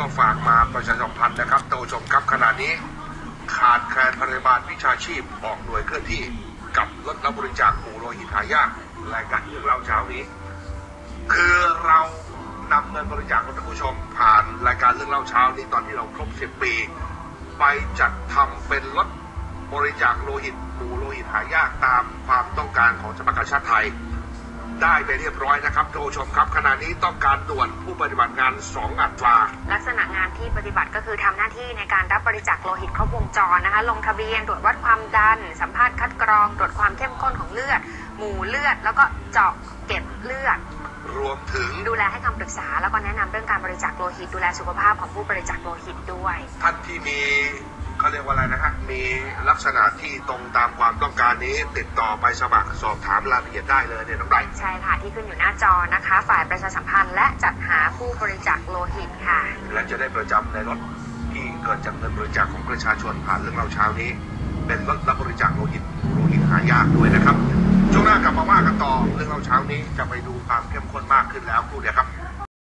ก็ฝากมาประชาสัมพันธ์นะครับท่านผู้ชมครับขณะนี้ ขาดแคลนพยาบาลวิชาชีพออกหน่วยเคลื่อนที่กับรถรับบริจาคหมู่โลหิตหายากรายการเรื่องเล่าเช้านี้ คือเรานำเงินบริจาคของท่านผู้ชม ผ่านรายการเรื่องเล่าเช้านี้ตอนที่เราครบ 10 ปี ไปจัดทำเป็นรถบริจาคโลหิตหมู่โลหิตหายากตามความต้องการของสภากาชาติไทยได้ไปเรียบร้อยนะครับท่านผู้ชมครับขณะนี้ต้องการด่วนผู้ปฏิบัติงาน 2 อัตราลัก การรับบริจาคโลหิตครบวงจรนะคะ ลงทะเบียนตรวจวัดความดัน สัมภาษณ์คัดกรอง ตรวจความเข้มข้นของเลือด หมู่เลือด แล้วก็เจาะเก็บเลือด รวมถึงดูแลให้คำปรึกษา แล้วก็แนะนำเรื่องการบริจาคโลหิต ดูแลสุขภาพของผู้บริจาคโลหิตด้วย ท่านที่มีเขาเรียกว่าอะไรนะฮะมีลักษณะที่ตรงตามความต้องการนี้ ติดต่อไปสมัครสอบถามรายละเอียดได้เลยเนี่ยน้องไรใช่ค่ะที่ขึ้นอยู่หน้าจอนะคะ ฝ่ายประชาสัมพันธ์และจัดหาผู้บริจาคโลหิตค่ะ และจะได้ประจำในรถที่ เกิดจากเงินบริจาคของประชาชนผ่านเรื่องเราเช้านี้ เป็นรถรับบริจาคโลหิตโลหิตหายากด้วยนะครับช่วงหน้ากลับมาว่ากันต่อเรื่องเราเช้านี้จะไปดูความเข้มข้นมากขึ้นแล้วครู่เดียวครับ